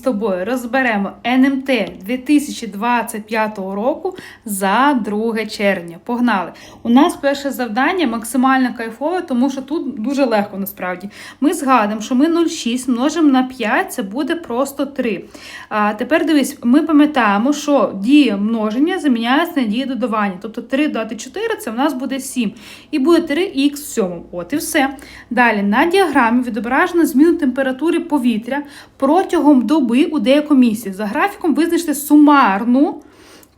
з тобою розберемо НМТ 2025 року за 2 червня. Погнали! У нас перше завдання максимально кайфове, тому що тут дуже легко насправді. Ми згадуємо, що ми 0,6 множимо на 5, це буде просто 3. А тепер дивись, ми пам'ятаємо, що дія множення заміняється на дію додавання. Тобто 3 додати 4 це в нас буде 7. І буде 3х в сьомому. От і все. Далі на діаграмі відображено зміну температури повітря протягом доби у деякому. За графіком визначте сумарну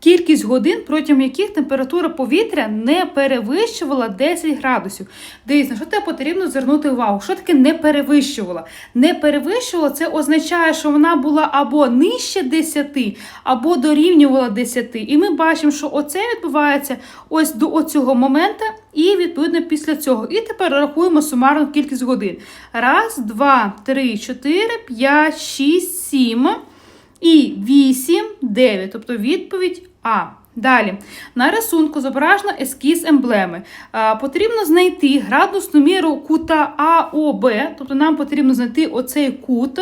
кількість годин, протягом яких температура повітря не перевищувала 10 градусів. Дивіться, що тебе потрібно звернути увагу. Що таке не перевищувала? Не перевищувала це означає, що вона була або нижче 10, або дорівнювала 10. І ми бачимо, що оце відбувається ось до оцього моменту, і відповідно після цього. І тепер рахуємо сумарну кількість годин. Раз, два, три, чотири, п'ять, шість, сім. І 8, 9, тобто відповідь А. Далі, на рисунку зображено ескіз емблеми. Потрібно знайти градусну міру кута АОБ, тобто нам потрібно знайти оцей кут.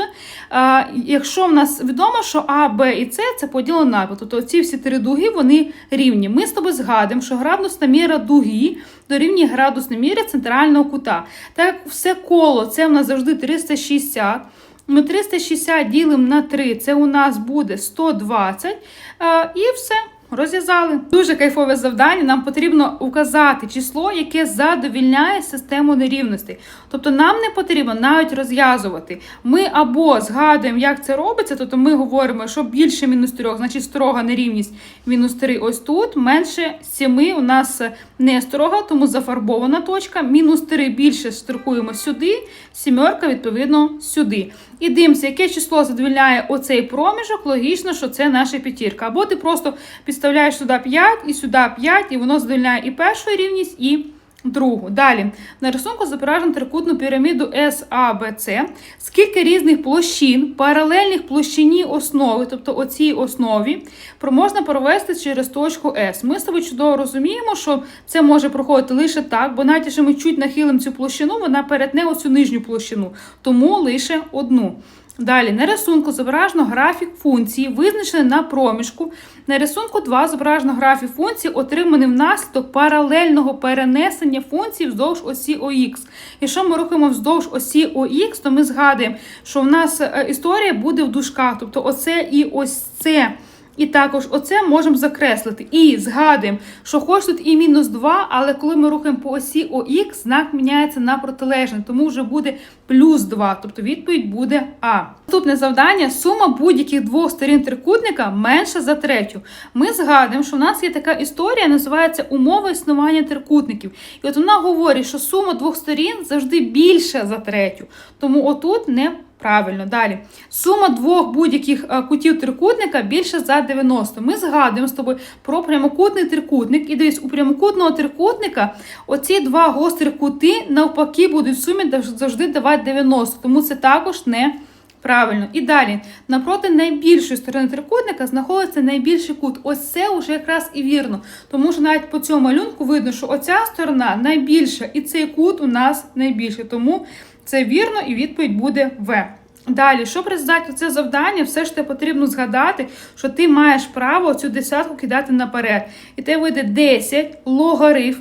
Якщо в нас відомо, що А, Б і С це поділено навпіл, тобто ці всі три дуги вони рівні. Ми з тобою згадуємо, що градусна міра дуги дорівнює градусній мірі центрального кута. Так все коло це в нас завжди 360. Ми 360 ділимо на 3, це у нас буде 120. е, І все. Розв'язали. Дуже кайфове завдання. Нам потрібно указати число, яке задовільняє систему нерівностей. Тобто нам не потрібно навіть розв'язувати. Ми або згадуємо, як це робиться, тобто ми говоримо, що більше мінус 3, значить строга нерівність мінус 3 ось тут, менше 7 у нас не строга, тому зафарбована точка. Мінус 3 більше штрихуємо сюди, сімерка, відповідно, сюди. І дивимося, яке число задовільняє оцей проміжок, логічно, що це наша п'ятірка. Або ти просто підставляєш сюди 5 і сюди 5, і воно задовільняє і першу рівність, і другу. Далі, на рисунку зображено трикутну піраміду SABC. Скільки різних площин, паралельних площині основи, тобто оцій основі, можна провести через точку S. Ми тобою чудово розуміємо, що це може проходити лише так, бо навіть якщо ми чуть нахилимо цю площину, вона перетне оцю нижню площину, тому лише одну. Далі на рисунку зображено графік функції, визначений на проміжку. На рисунку 2 зображено графік функції, отриманий внаслідок паралельного перенесення функції вздовж осі ОХ. Якщо ми рухаємо вздовж осі ОХ, то ми згадуємо, що в нас е, історія буде в дужках, тобто оце і ось це. І також оце можемо закреслити. І згадуємо, що хоч тут і мінус 2, але коли ми рухаємо по осі ОХ, знак міняється на протилежний, тому вже буде плюс 2, тобто відповідь буде А. Наступне завдання: сума будь-яких двох сторін трикутника менша за третю. Ми згадуємо, що в нас є така історія, називається умова існування трикутників. І от вона говорить, що сума двох сторін завжди більша за третю. Тому отут не Правильно, далі. Сума двох будь-яких е, кутів трикутника більше за 90. Ми згадуємо з тобою про прямокутний трикутник. І дивись, у прямокутного трикутника оці два гострі кути навпаки будуть в сумі завжди давати 90. Тому це також не правильно. І далі, напроти найбільшої сторони трикутника знаходиться найбільший кут. Ось це вже якраз і вірно. Тому що навіть по цьому малюнку видно, що оця сторона найбільша, і цей кут у нас найбільший. Тому це вірно, і відповідь буде В. Далі, щоб роздати це завдання, все ж те потрібно згадати, що ти маєш право цю десятку кидати наперед. І те вийде 10 логарифм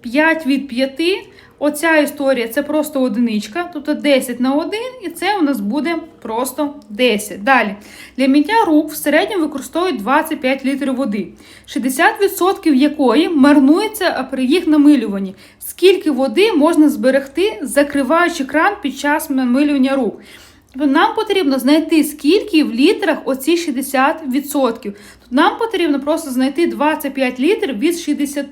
5 від 5. Оця історія це просто одиничка, тобто 10 на 1, і це у нас буде просто 10. Далі. Для миття рук в середньому використовують 25 літрів води, 60% якої марнується при їх намилюванні. Скільки води можна зберегти, закриваючи кран під час намилювання рук? Нам потрібно знайти, скільки в літрах оці 60%. Тут нам потрібно просто знайти 25 літрів від 60.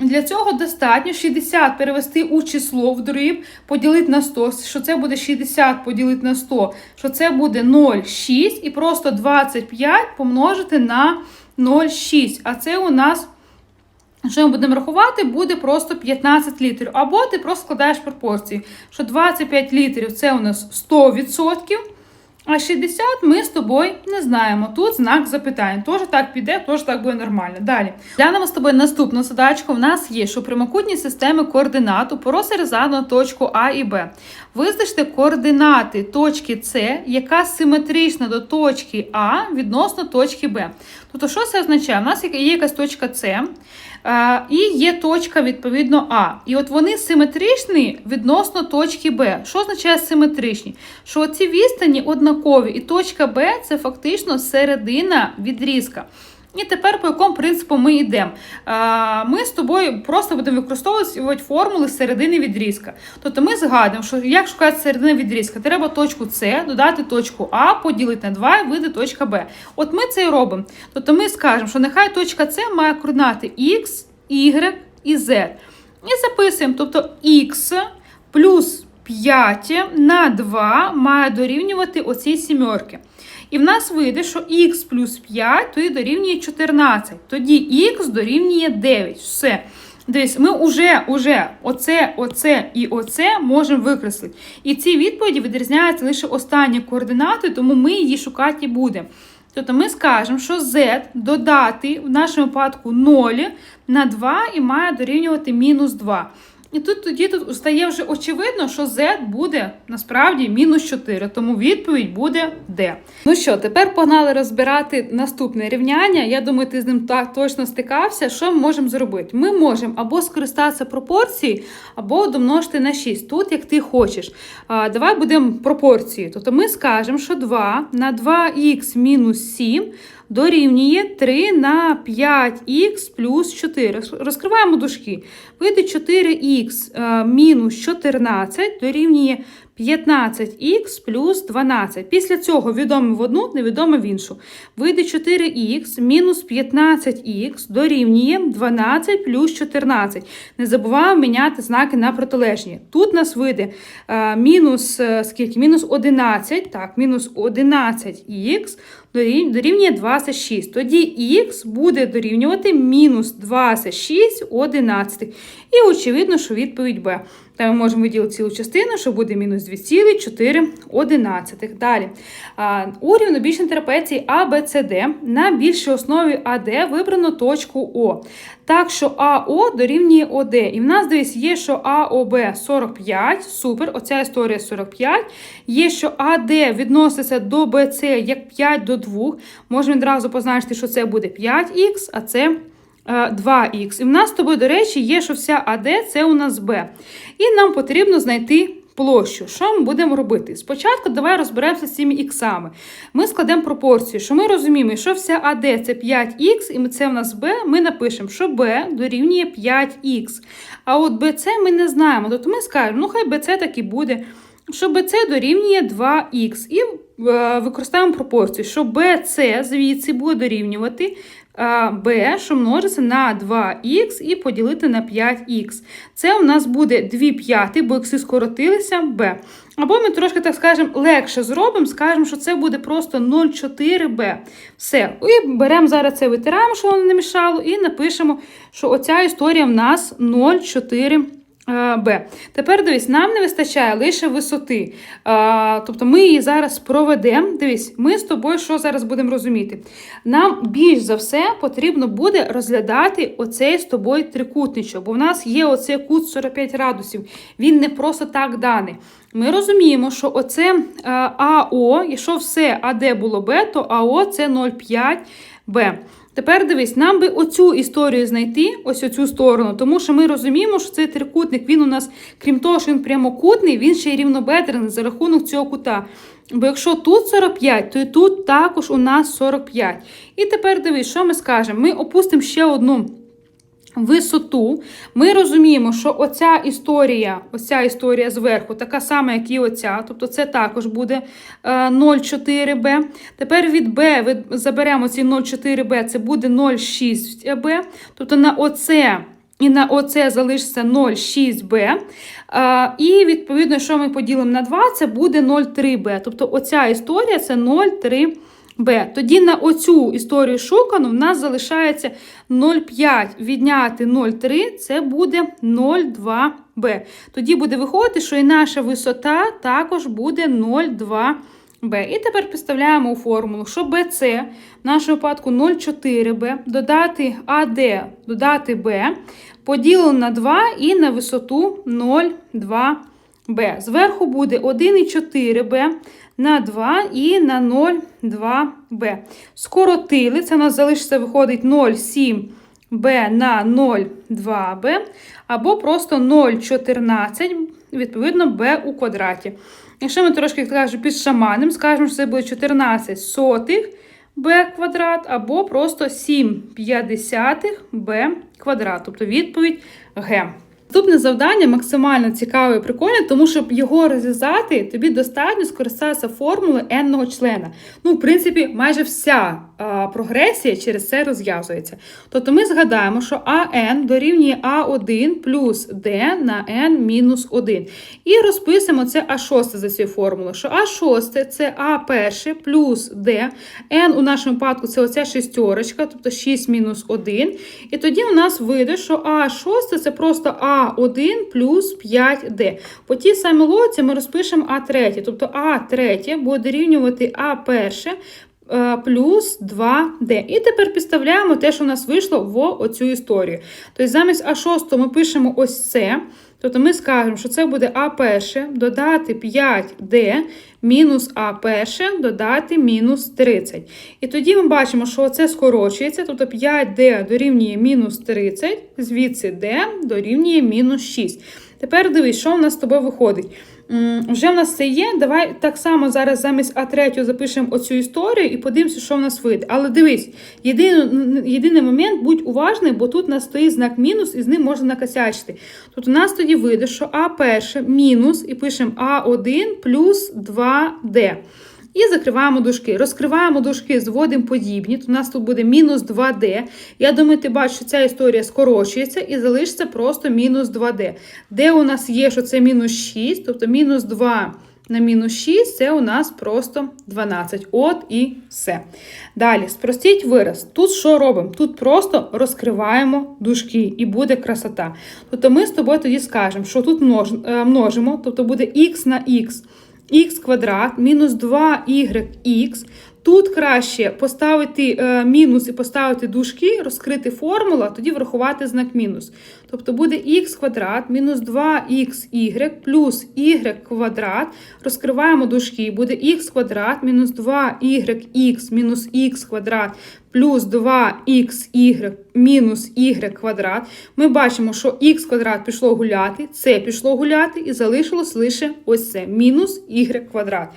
Для цього достатньо 60 перевести у число в дріб, поділити на 100, що це буде 60 поділити на 100, що це буде 0,6 і просто 25 помножити на 0,6. А це у нас що ми будемо рахувати, буде просто 15 літрів. Або ти просто складаєш пропорції, що 25 літрів це у нас 100%, А 60 ми з тобою не знаємо. Тут знак запитання. Тож так піде, тож так буде нормально. Далі. Глянемо з тобою наступну задачку. В нас є, що прямокутні системи координат на точку А і Б. Визначте координати точки С, яка симетрична до точки А відносно точки Б. Тобто, що це означає? У нас є якась точка С. І є точка, відповідно, А. І от вони симетричні відносно точки Б. Що означає симетричні? Що ці відстані однакові, і точка Б це фактично середина відрізка. І тепер по якому принципу ми йдемо? Ми з тобою просто будемо використовувати формули середини відрізка. Тобто ми згадуємо, що як шукати середину відрізка, треба точку С, додати точку А, поділити на 2 і вийде точка Б. От ми це і робимо. Тобто ми скажемо, що нехай точка С має координати X, Y і Z. І записуємо, тобто X плюс 5 на 2 має дорівнювати оцій сімерки. І в нас вийде, що х плюс 5 тоді дорівнює 14. Тоді х дорівнює 9. Все. Дивись, ми вже уже оце, оце і оце можемо викреслити. І ці відповіді відрізняються лише останні координати, тому ми її шукати будемо. Тобто ми скажемо, що z додати в нашому випадку 0 на 2 і має дорівнювати мінус 2. І тут тоді тут стає вже очевидно, що z буде насправді мінус 4, тому відповідь буде D. Ну що, тепер погнали розбирати наступне рівняння. Я думаю, ти з ним так точно стикався. Що ми можемо зробити? Ми можемо або скористатися пропорції, або домножити на 6. Тут, як ти хочеш. А, Давай будемо пропорції. Тобто ми скажемо, що 2 на 2х мінус 7 дорівнює 3 на 5х плюс 4. Розкриваємо дужки. Вийде 4х е, мінус 14 дорівнює 15х плюс 12. Після цього відоме в одну, невідоме в іншу. Вийде 4х мінус 15х дорівнює 12 плюс 14. Не забуваємо міняти знаки на протилежні. Тут нас вийде а, е, мінус е, скільки? Мінус 11, так, мінус 11х дорівнює 26. Тоді х буде дорівнювати мінус 26 11. І очевидно, що відповідь Б. Та ми можемо виділити цілу частину, що буде мінус 2,4. Далі. У рівнобічній трапеції ABCD на більшій основі АД вибрано точку О. Так що АО дорівнює ОД. І в нас десь є, що АОБ 45, супер, оця історія 45. Є, що АД відноситься до БЦ як 5 до 2. Можемо відразу позначити, що це буде 5х, а це 2х. Е, І в нас з тобою, до речі, є, що вся АД це у нас Б. І нам потрібно знайти площу. Що ми будемо робити? Спочатку давай розберемося з цими іксами. Ми складемо пропорцію, що ми розуміємо, що вся АД це 5х, і це в нас Б, ми напишемо, що Б дорівнює 5х. А от БЦ ми не знаємо. Тобто ми скажемо, ну хай БЦ так і буде. Що БЦ дорівнює 2х. І е, використаємо пропорцію, що BC звідси буде дорівнювати b, що множиться на 2х і поділити на 5х. Це у нас буде 2 п'яти, бо х скоротилися b. Або ми трошки, так скажемо, легше зробимо, скажемо, що це буде просто 0,4b. Все. І беремо зараз це витираємо, що воно не мішало, і напишемо, що оця історія в нас 0,4b. Б. Тепер дивись, нам не вистачає лише висоти. А, тобто ми її зараз проведемо. Дивись, ми з тобою що зараз будемо розуміти? Нам більш за все потрібно буде розглядати оцей з тобою трикутничок, бо в нас є оцей кут 45 градусів. Він не просто так даний. Ми розуміємо, що оце АО, якщо все АД було Б, то АО це 0,5Б. Тепер дивись, нам би оцю історію знайти, ось оцю сторону, тому що ми розуміємо, що цей трикутник, він у нас, крім того, що він прямокутний, він ще й рівнобедрений за рахунок цього кута. Бо якщо тут 45, то і тут також у нас 45. І тепер дивись, що ми скажемо? Ми опустимо ще одну висоту, ми розуміємо, що оця історія, оця історія зверху, така сама, як і оця, тобто це також буде 0,4b. Е, Тепер від b заберемо ці 0,4b, це буде 0,6b. Тобто на оце і на оце залишиться 0,6b. Е, і, відповідно, що ми поділимо на 2, це буде 0,3b. Тобто оця історія це 0,3b. Б. Тоді на оцю історію шукану в нас залишається 0,5 відняти 0,3, це буде 0,2Б. Тоді буде виходити, що і наша висота також буде 0,2 b. І тепер підставляємо у формулу, що bc в нашому випадку 0,4b, додати AD, додати b, поділено на 2 і на висоту 0,2b. Зверху буде 1,4b на 2 і на 0,2b. Скоротили, це у нас залишиться, виходить 0,7b на 0,2b, або просто 0,14, відповідно, b у квадраті. Якщо ми трошки кажемо, під шаманем, скажемо, що це буде 14 сотих b квадрат, або просто 7 п'ятдесятих b квадрат, тобто відповідь Г. Наступне завдання максимально цікаве і прикольне, тому щоб його розв'язати, тобі достатньо скористатися формулою n-ного члена. Ну, в принципі, майже вся прогресія через це розв'язується. Тобто ми згадаємо, що АН дорівнює А1 плюс d на n мінус 1. І розписуємо це А6 за цією формулою, що А6 це А1 плюс d, n у нашому випадку це оця шістерочка, тобто 6 мінус 1. І тоді у нас вийде, що А6 це просто А1 плюс 5D. По тій самій лоці ми розпишемо А3, тобто А3 буде дорівнювати А1 е, плюс 2D. І тепер підставляємо те, що у нас вийшло в оцю історію. Тобто замість А6 ми пишемо ось це. Тобто ми скажемо, що це буде А1 додати 5D мінус А1 додати мінус 30. І тоді ми бачимо, що це скорочується, тобто 5D дорівнює мінус 30, звідси D дорівнює мінус 6. Тепер дивись, що у нас з тобою виходить. Вже в нас це є. Давай так само зараз замість А3 запишемо оцю історію і подивимося, що в нас вийде. Але дивись, єдиний, єдиний момент, будь уважний, бо тут у нас стоїть знак мінус і з ним можна накосячити. Тут у нас тоді вийде, що А1 мінус і пишемо А1 плюс 2D. І закриваємо дужки. Розкриваємо дужки, зводимо подібні. То у нас тут буде мінус 2D. Я думаю, ти бачиш, що ця історія скорочується і залишиться просто мінус 2D. Де у нас є, що це мінус 6, тобто мінус 2 на мінус 6 це у нас просто 12. От і все. Далі, спростіть вираз. Тут що робимо? Тут просто розкриваємо дужки і буде красота. Тобто ми з тобою тоді скажемо, що тут е, множимо, тобто буде х на х х квадрат мінус 2y. Тут краще поставити е, мінус і поставити дужки, розкрити формулу, тоді врахувати знак мінус. Тобто буде х квадрат мінус 2xy плюс y квадрат. Розкриваємо дужки, буде х квадрат мінус 2yx мінус х квадрат плюс 2xy мінус y квадрат. Ми бачимо, що х квадрат пішло гуляти, це пішло гуляти, і залишилось лише ось це мінус y квадрат.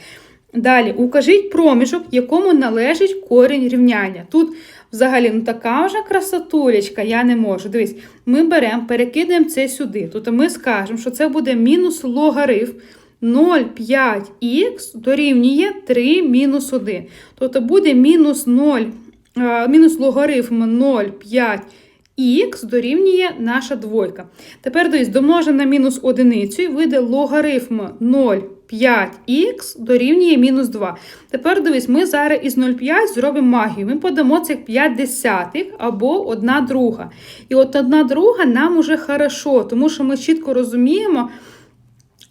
Далі, укажіть проміжок, якому належить корінь рівняння. Тут взагалі ну така вже красотулечка, я не можу. Дивись, ми беремо, перекидаємо це сюди. Тобто ми скажемо, що це буде мінус логарифм 0,5х дорівнює 3 мінус 1. Тобто буде мінус 0, е, мінус логарифм 0,5 х дорівнює наша двойка. Тепер дивись, домножимо на мінус одиницю і вийде логарифм 0,5х дорівнює мінус 2. Тепер дивись, ми зараз із 0,5 зробимо магію. Ми подамо це як 5 десятих або 1 друга. І от 1 друга нам уже хорошо, тому що ми чітко розуміємо,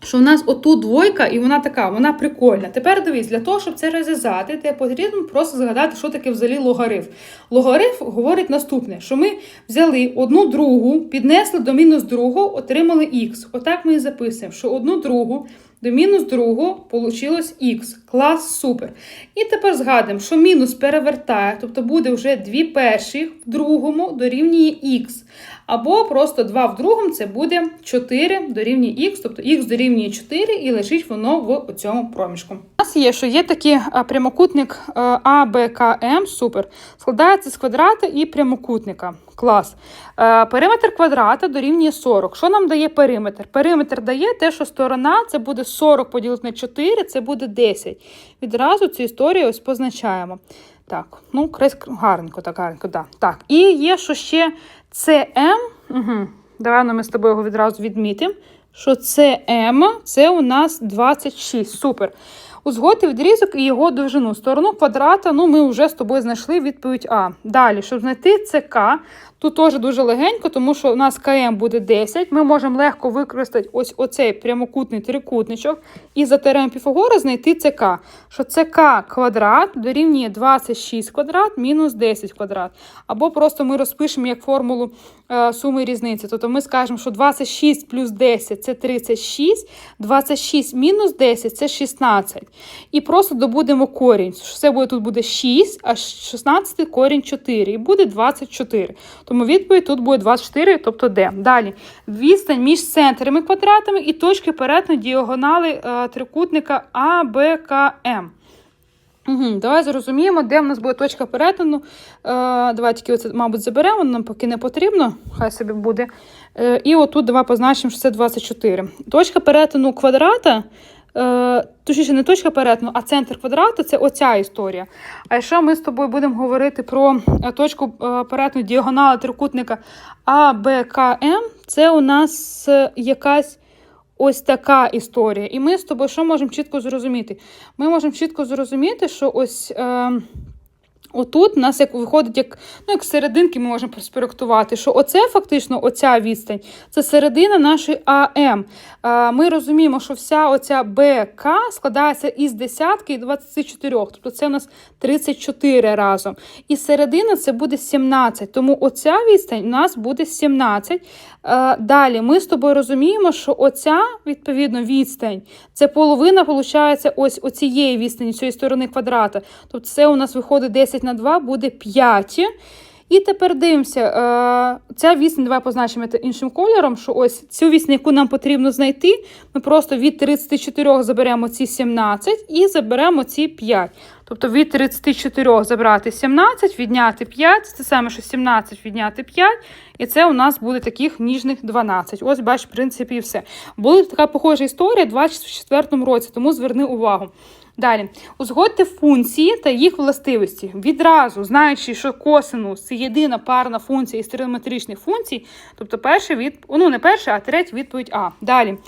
що в нас отут двойка, і вона така, вона прикольна. Тепер дивись, для того, щоб це розв'язати, тебе потрібно просто згадати, що таке взагалі логарифм. Логарифм говорить наступне: що ми взяли одну другу, піднесли до мінус другого, отримали х. Отак ми і записуємо, що одну другу до мінус другого вийшло х. Клас, супер. І тепер згадуємо, що мінус перевертає, тобто буде вже дві перших в другому дорівнює х. Або просто 2 в другому це буде 4 дорівнює х, тобто х дорівнює 4 і лежить воно в цьому проміжку. Є, що є такий прямокутник е, АБКМ, супер. Складається з квадрата і прямокутника. Клас. Е, Периметр квадрата дорівнює 40. Що нам дає периметр? Периметр дає те, що сторона це буде 40 поділити на 4, це буде 10. Відразу цю історію ось позначаємо. Так, ну, гарненько, так, гарненько, да. Так. І є, що ще CM. Угу. Давай ну, ми з тобою його відразу відмітимо. Що CM це у нас 26. Супер. Узгодьте відрізок і його довжину. Сторону квадрата, ну ми вже з тобою знайшли відповідь А. Далі, щоб знайти ЦК, тут теж дуже легенько, тому що у нас КМ буде 10. Ми можемо легко використати ось оцей прямокутний трикутничок і за теорем Піфагора знайти ЦК. Що ЦК квадрат дорівнює 26 квадрат мінус 10 квадрат. Або просто ми розпишемо як формулу е, суми різниці. Тобто ми скажемо, що 26 плюс 10 це 36, 26 мінус 10 це 16. І просто добудемо корінь. Все буде тут буде 6, а 16 корінь 4. І буде 24. Тому відповідь тут буде 24, тобто Д. Далі. Відстань між центрами квадратами і точки перетину діагонали е, трикутника АБКМ. Угу, давай зрозуміємо, де в нас буде точка перетину. Е, давай тільки оце, мабуть, заберемо, нам поки не потрібно, хай собі буде. Е, і отут давай позначимо, що це 24. Точка перетину квадрата, е, точніше, не точка перетину, а центр квадрату це оця історія. А якщо ми з тобою будемо говорити про е, точку е, перетину діагонали трикутника АБКМ, це у нас е, якась. Ось така історія. І ми з тобою що можемо чітко зрозуміти? Ми можемо чітко зрозуміти, що ось е, отут у нас як виходить, як, ну, як серединки ми можемо спроектувати, що оце фактично оця відстань, це середина нашої АМ. Ми розуміємо, що вся оця БК складається із десятки і 24, тобто це у нас 34 разом. І середина це буде 17. Тому оця відстань у нас буде 17. Е, Далі ми з тобою розуміємо, що оця, відповідно, відстань це половина, виходить, ось оцієї відстані, цієї сторони квадрата. Тобто це у нас виходить 10 на 2, буде 5. І тепер дивимося, е, ця відстань, давай позначимо іншим кольором, що ось цю відстань, яку нам потрібно знайти, ми просто від 34 заберемо ці 17 і заберемо ці 5. Тобто від 34 забрати 17, відняти 5, це саме, що 17 відняти 5, і це у нас буде таких ніжних 12. Ось, бач, в принципі, і все. Була така похожа історія у 24 році, тому зверни увагу. Далі, узгодьте функції та їх властивості. Відразу, знаючи, що косинус це єдина парна функція із тригонометричних функцій, тобто перша від... ну не перша, а третя відповідь А. Далі.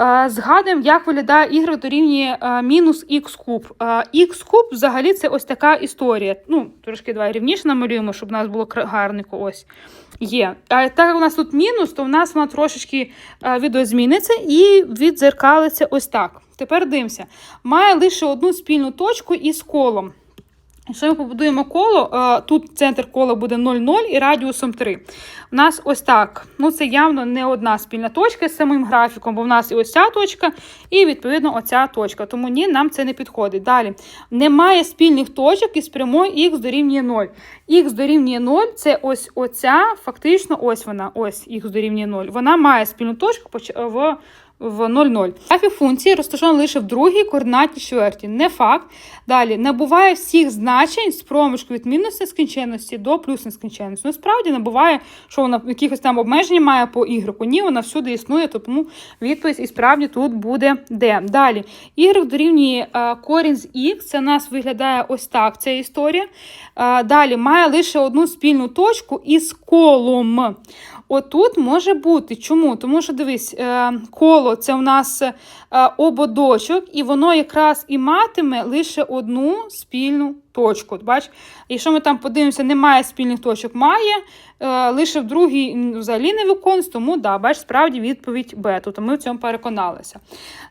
Е, Згадуємо, як виглядає ігра дорівнює е, мінус х куб. Х куб взагалі це ось така історія. Ну, трошки давай рівніше намалюємо, щоб у нас було гарненько ось є. А так як у нас тут мінус, то в нас вона трошечки е, відозміниться і відзеркалиться ось так. Тепер дивимося. Має лише одну спільну точку із колом. Якщо ми побудуємо коло, е, тут центр кола буде 0,0 і радіусом 3. У нас ось так. Ну, це явно не одна спільна точка з самим графіком, бо в нас і ось ця точка, і відповідно оця точка. Тому ні, нам це не підходить. Далі. Немає спільних точок із прямою х дорівнює 0. Х дорівнює 0 це ось оця, фактично, ось вона, ось х дорівнює 0. Вона має спільну точку в в 0,0. Графік функції розташований лише в другій координатній чверті. Не факт. Далі набуває всіх значень з проміжку від мінус нескінченності до плюс нескінченності. Ну, справді набуває, що вона якихось там обмеження має по ігроку. Ні, вона всюди існує, тому відповідь і справді тут буде D. Далі. Y дорівнює е, корінь з X. Це у нас виглядає ось так. Ця історія. Е, далі має лише одну спільну точку із колом. Отут може бути. Чому? Тому що дивись, е, коло це у нас е, ободочок, і воно якраз і матиме лише одну спільну точку. Бач, якщо ми там подивимося, немає спільних точок, має, е, лише в другій взагалі не виконується, тому да, бач, справді відповідь Б. Тобто ми в цьому переконалися.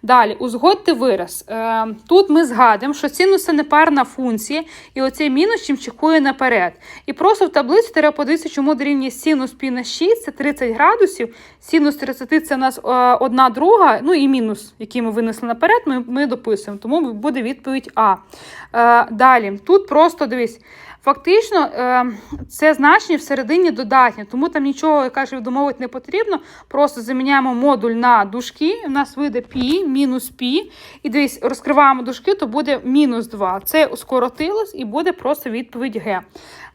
Далі, узгодьте вираз. Е, Тут ми згадуємо, що синус це непарна функція, і оцей мінус чим чекує наперед. І просто в таблиці треба подивитися, чому дорівнює синус пі на 6, це 30 градусів, синус 30 це у нас е, одна друга, ну і мінус, який ми винесли наперед, ми, ми дописуємо. Тому буде відповідь А. Далі, тут просто дивись. Фактично, е, це значення всередині додатнє, тому там нічого, як каже, домовити не потрібно. Просто заміняємо модуль на дужки, у нас вийде пі, мінус пі. І дивись, розкриваємо дужки, то буде мінус 2. Це скоротилось і буде просто відповідь Г.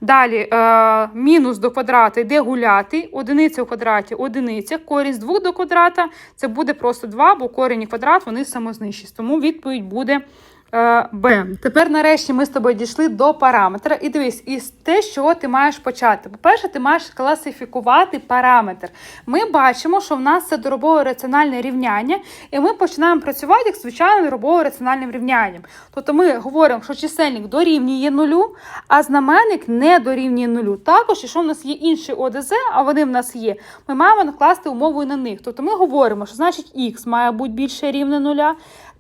Далі е, мінус до квадрата йде гуляти, одиниця у квадраті одиниця, корінь з 2 до квадрата це буде просто 2, бо корінь і квадрат вони самознищі. Тому відповідь буде Б. Тепер нарешті ми з тобою дійшли до параметра. І дивись, із те, з чого ти маєш почати. По-перше, ти маєш класифікувати параметр. Ми бачимо, що в нас це доробове раціональне рівняння, і ми починаємо працювати як звичайно доробово раціональним рівнянням. Тобто ми говоримо, що чисельник дорівнює нулю, а знаменник не дорівнює нулю. Також, якщо в нас є інші ОДЗ, а вони в нас є, ми маємо накласти умову на них. Тобто ми говоримо, що значить х має бути більше рівне нуля.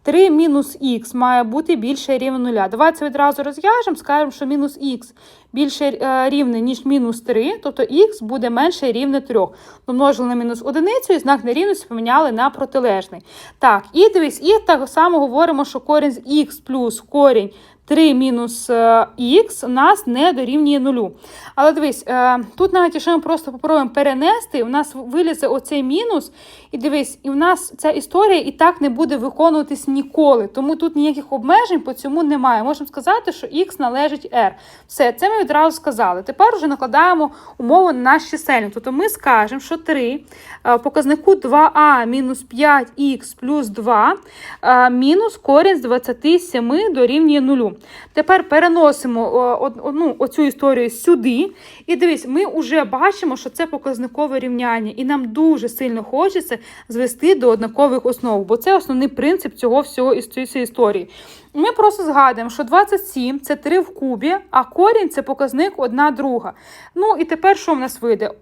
3 мінус х має бути більше рівно 0. Давайте відразу розв'яжемо, скажемо, що мінус х більше е, рівне, ніж мінус 3, тобто х буде менше рівне 3. Домножили на мінус одиницю і знак нерівності поміняли на протилежний. Так, і дивись, і так само говоримо, що корінь з х плюс корінь 3 мінус х у нас не дорівнює нулю. Але дивись, е, тут навіть якщо ми просто попробуємо перенести, у нас вилізе оцей мінус, і дивись, і в нас ця історія і так не буде виконуватись ніколи. Тому тут ніяких обмежень по цьому немає. Можемо сказати, що х належить r. Все, це ми відразу сказали. Тепер вже накладаємо умову на наш чисельник. Тобто ми скажемо, що 3 в показнику 2а мінус 5х плюс 2 е, мінус корінь з 27 дорівнює нулю. Тепер переносимо о, о, ну, оцю історію сюди. І дивись, ми вже бачимо, що це показникове рівняння, і нам дуже сильно хочеться звести до однакових основ, бо це основний принцип цього всього цієї історії. Ми просто згадуємо, що 27 це 3 в кубі, а корінь це показник 1 друга. Ну і тепер що в нас вийде? Е,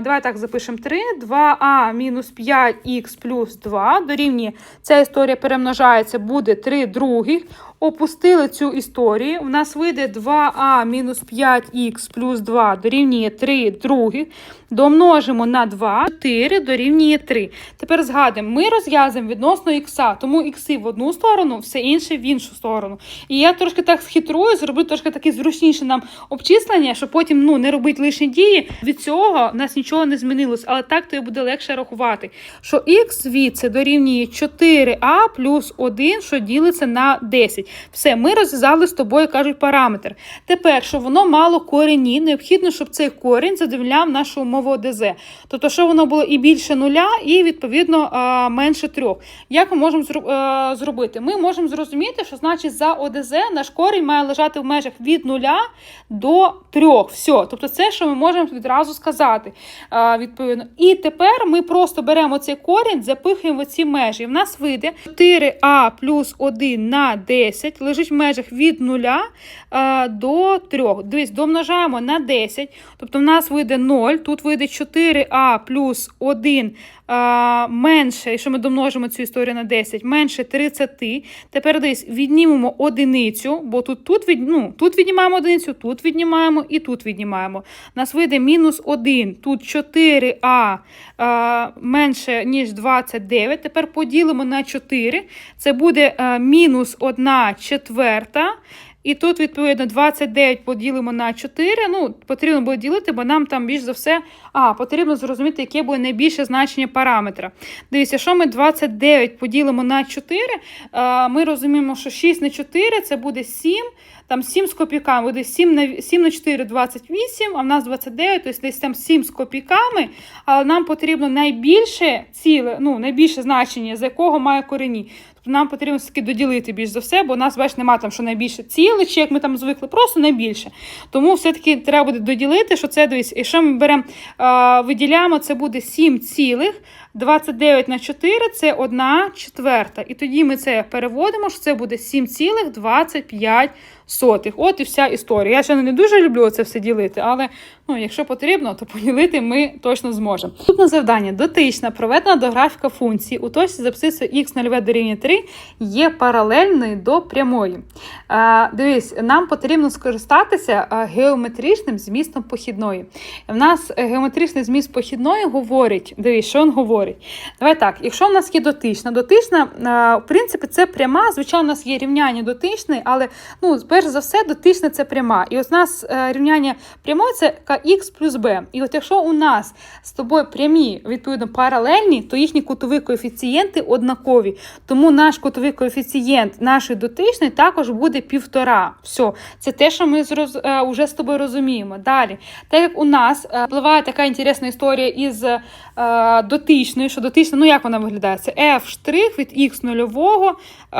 давай так запишемо 3, 2а мінус 5х плюс 2 дорівнює, ця історія перемножається, буде 3 других. Опустили цю історію. У нас вийде 2а мінус 5х плюс 2 дорівнює 3 других. Домножимо на 2, 4 дорівнює 3. Тепер згадуємо, ми розв'язуємо відносно х, тому ікси в одну сторону, все інше в іншу сторону. І я трошки так схитрую, зроблю трошки таке зручніше нам обчислення, щоб потім ну, не робити лишні дії. Від цього в нас нічого не змінилось, але так то і буде легше рахувати. Що х звідси дорівнює 4а плюс 1, що ділиться на 10. Все, ми розв'язали з тобою, кажуть, параметр. Тепер, що воно мало корені, необхідно, щоб цей корінь задовольняв нашу умову ОДЗ. Тобто, що воно було і більше нуля, і відповідно менше трьох. Як ми можемо зробити? Ми можемо зрозуміти, що значить за ОДЗ наш корінь має лежати в межах від нуля до трьох. Все. Тобто, це, що ми можемо відразу сказати. Відповідно. І тепер ми просто беремо цей корінь, запихуємо в ці межі. В нас вийде 4а плюс 1 на 10 лежить в межах від 0 до 3. Дивись, домножаємо на 10. Тобто в нас вийде 0, тут вийде 4а плюс 1 а, менше, якщо ми домножимо цю історію на 10, менше 30. Тепер десь віднімемо одиницю, бо тут тут, від, ну, тут віднімаємо одиницю, тут віднімаємо і тут віднімаємо. У нас вийде мінус 1, тут 4а а, менше, ніж 29. Тепер поділимо на 4. Це буде мінус 1 четверта. І тут, відповідно, 29 поділимо на 4. Ну, потрібно буде ділити, бо нам там більш за все а, потрібно зрозуміти, яке буде найбільше значення параметра. Дивіться, що ми 29 поділимо на 4, ми розуміємо, що 6 на 4 це буде 7. Там 7 з копійками, буде 7 на 7 на 4 28, а в нас 29, тобто десь там 7 з копійками, але нам потрібно найбільше ціле, ну, найбільше значення, з якого має корені. Тобто нам потрібно все-таки доділити більш за все, бо у нас, бачиш, немає там, що найбільше ціле, чи як ми там звикли, просто найбільше. Тому все-таки треба буде доділити, що це дивись, якщо ми беремо, виділяємо, це буде 7 цілих. 29 на 4 це 1 четверта. І тоді ми це переводимо, що це буде 7,25. От і вся історія. Я ще не дуже люблю це все ділити, але ну, якщо потрібно, то поділити ми точно зможемо. Наступне завдання дотична, проведена до графіка функції. У точці записує х на дорівнює 3 є паралельною до прямої. А, Дивись, нам потрібно скористатися геометричним змістом похідної. В нас геометричний зміст похідної говорить, дивись, що він говорить. Давай так, якщо в нас є дотична, дотична, в принципі, це пряма. Звичайно, у нас є рівняння дотичної, але ну, перш за все, дотична це пряма. І ось у нас рівняння прямої це kx плюс b. І от якщо у нас з тобою прямі, відповідно, паралельні, то їхні кутові коефіцієнти однакові. Тому наш кутовий коефіцієнт нашої дотичної також буде півтора. Все, це те, що ми зроз... вже з тобою розуміємо. Далі, так як у нас впливає така інтересна історія із е, дотичною, що дотична, ну як вона виглядає? Це f від х нульового, е,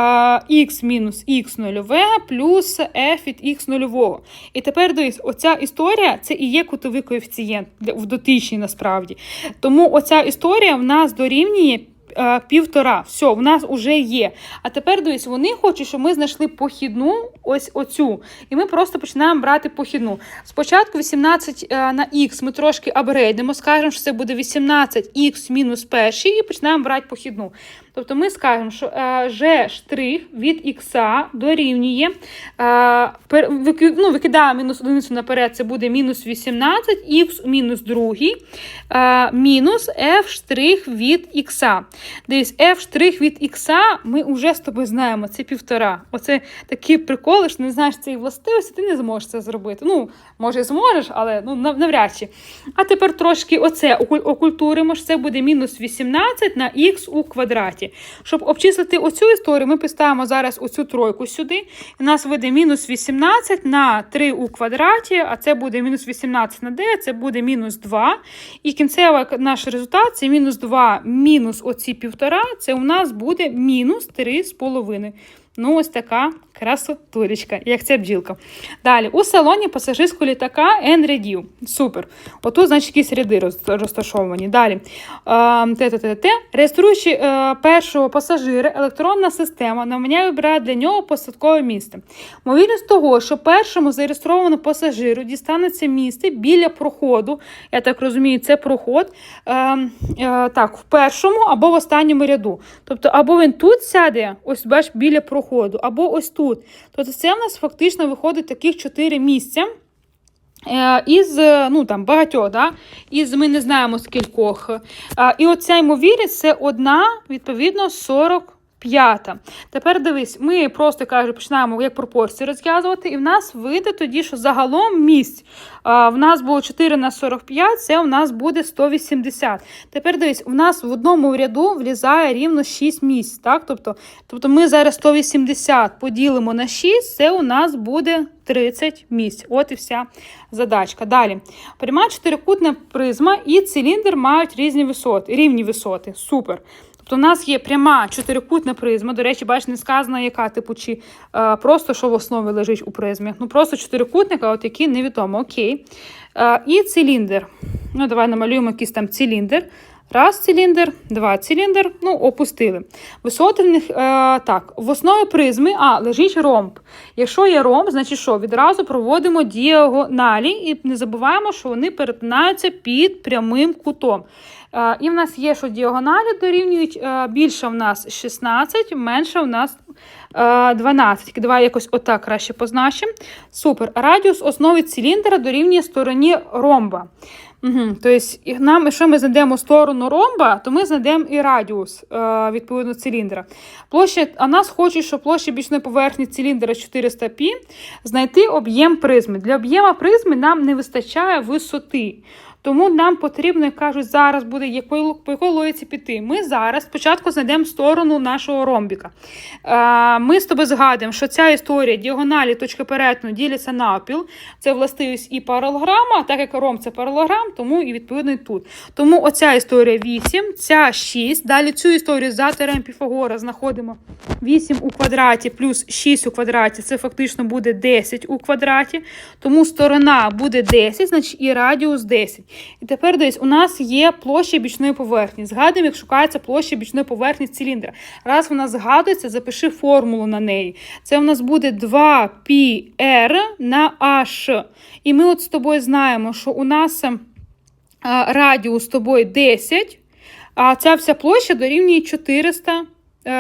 x мінус х нульове плюс f від х нульового. І тепер дивись, оця історія це і є кутовий коефіцієнт в дотичній насправді. Тому оця історія в нас дорівнює. е, Півтора, все, в нас вже є. А тепер дивись, вони хочуть, щоб ми знайшли похідну, ось оцю. І ми просто починаємо брати похідну. Спочатку 18 е, на х ми трошки апгрейдимо, скажемо, що це буде 18х мінус перший, і починаємо брати похідну. Тобто ми скажемо, що е, g від х дорівнює, е, ну, викидаємо мінус одиницю наперед, це буде мінус 18, х мінус другий, е, мінус f від х. Дивись, f від х ми вже з тобою знаємо, це півтора. Оце такі приколи, що не знаєш цієї властивості, ти не зможеш це зробити. Ну, може, зможеш, але ну, навряд чи. А тепер трошки оце окуль- окультуримо, що це буде мінус 18 на х у квадраті. Щоб обчислити оцю історію, ми поставимо зараз оцю тройку сюди. І нас вийде мінус 18 на 3 у квадраті, а це буде мінус 18 на 9, це буде мінус 2. І кінцевий наш результат це мінус 2 мінус оці півтора, це у нас буде мінус 3,5. Ну, ось така красотулечка, як ця бджілка. Далі, у салоні пасажирського літака N-рядів. Супер. Отут, значить, якісь ряди розташовані. Далі. Те-те-те-те. Реєструючи е, першого пасажира, електронна система наманяє вибирає для нього посадкове місце. Ймовірність того, що першому зареєстрованому пасажиру дістанеться місце біля проходу, я так розумію, це проход, е, е, так, в першому або в останньому ряду. Тобто, або він тут сяде, ось бач, біля проходу, або ось тут. Тобто, це в нас фактично виходить таких чотири місця. Е, Із е, ну там багатьох, да? із ми не знаємо скількох. І оця ймовірність це одна, відповідно, 45. Тепер дивись, ми просто кажу, починаємо як пропорції розв'язувати, і в нас вийде тоді, що загалом місць е, в нас було 4 на 45, це у нас буде 180. Тепер дивись, у нас в одному ряду влізає рівно 6 місць. Так? Тобто, тобто ми зараз 180 поділимо на 6, це у нас буде 30 місць. От і вся задачка. Далі. Пряма чотирикутна призма і циліндр мають різні висоти, рівні висоти. Супер. Тобто у нас є пряма чотирикутна призма. До речі, бачиш, не сказано, яка типу, чи е, просто що в основі лежить у призмі. Ну просто чотирикутник, а от який невідомо. Окей. Е, і циліндр. Ну, давай намалюємо якийсь там циліндр. Раз циліндр, два циліндр, ну, опустили. Висоти в них е, так, в основі призми а, лежить ромб. Якщо є ромб, значить що? Відразу проводимо діагоналі і не забуваємо, що вони перетинаються під прямим кутом. Е, і в нас є, що діагоналі дорівнюють е, більше в нас 16, менше в нас е, 12. Давай якось отак краще позначимо. Супер. Радіус основи циліндра дорівнює стороні ромба. Угу. Тобто, нам, якщо ми знайдемо сторону ромба, то ми знайдемо і радіус е, відповідно циліндра. Площа, а нас хочуть, що площа бічної поверхні циліндра 400 пі, знайти об'єм призми. Для об'єма призми нам не вистачає висоти. Тому нам потрібно, як кажуть, зараз буде якою, по якій логіці піти. Ми зараз спочатку знайдемо сторону нашого ромбіка. Е, ми з тобою згадуємо, що ця історія діагоналі точки перетину діляться навпіл. Це властивість і паралограма, так як ромб це паралограм, тому і відповідно і тут. Тому оця історія 8, ця 6. Далі цю історію за теорем Піфагора знаходимо 8 у квадраті плюс 6 у квадраті. Це фактично буде 10 у квадраті. Тому сторона буде 10, значить і радіус 10. І тепер десь у нас є площа бічної поверхні. Згадуємо, як шукається площа бічної поверхні циліндра. Раз вона згадується, запиши формулу на неї. Це у нас буде 2πr на h. І ми от з тобою знаємо, що у нас е, радіус з тобою 10, а ця вся площа дорівнює 400 е,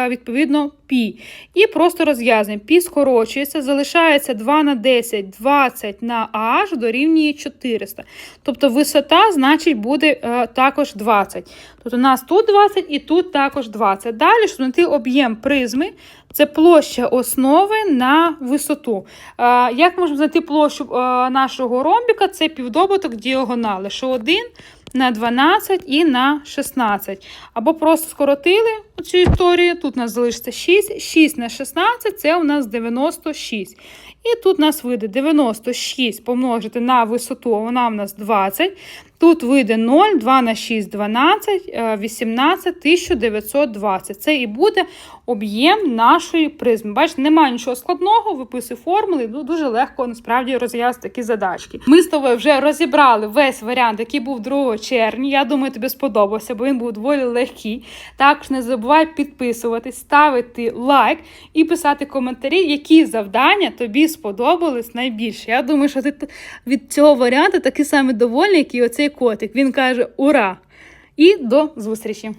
відповідно пі. І просто розв'язуємо. Пі скорочується, залишається 2 на 10, 20 на аж дорівнює 400. Тобто висота, значить, буде е, також 20. Тобто у нас тут 20 і тут також 20. Далі, знайти об'єм призми, це площа основи на висоту. Е, як можемо знайти площу е, нашого ромбіка? Це півдобуток діагонали, що 1 на 12 і на 16. Або просто скоротили цю історію. Тут у нас залишиться 6. 6 на 16 це у нас 96. І тут у нас вийде 96 помножити на висоту, вона у нас 20. Тут вийде 0, 2 на 6, 12, е, 18, 1920. Це і буде об'єм нашої призми. Бачите, немає нічого складного, виписуй формули, ну, дуже легко насправді розв'язати такі задачки. Ми з тобою вже розібрали весь варіант, який був 2 червня. Я думаю, тобі сподобався, бо він був доволі легкий. Також не забувай підписуватись, ставити лайк і писати коментарі, які завдання тобі сподобались найбільше. Я думаю, що ти від цього варіанту такий самий довольний, як і оцей котик. Він каже: Ура! І до зустрічі!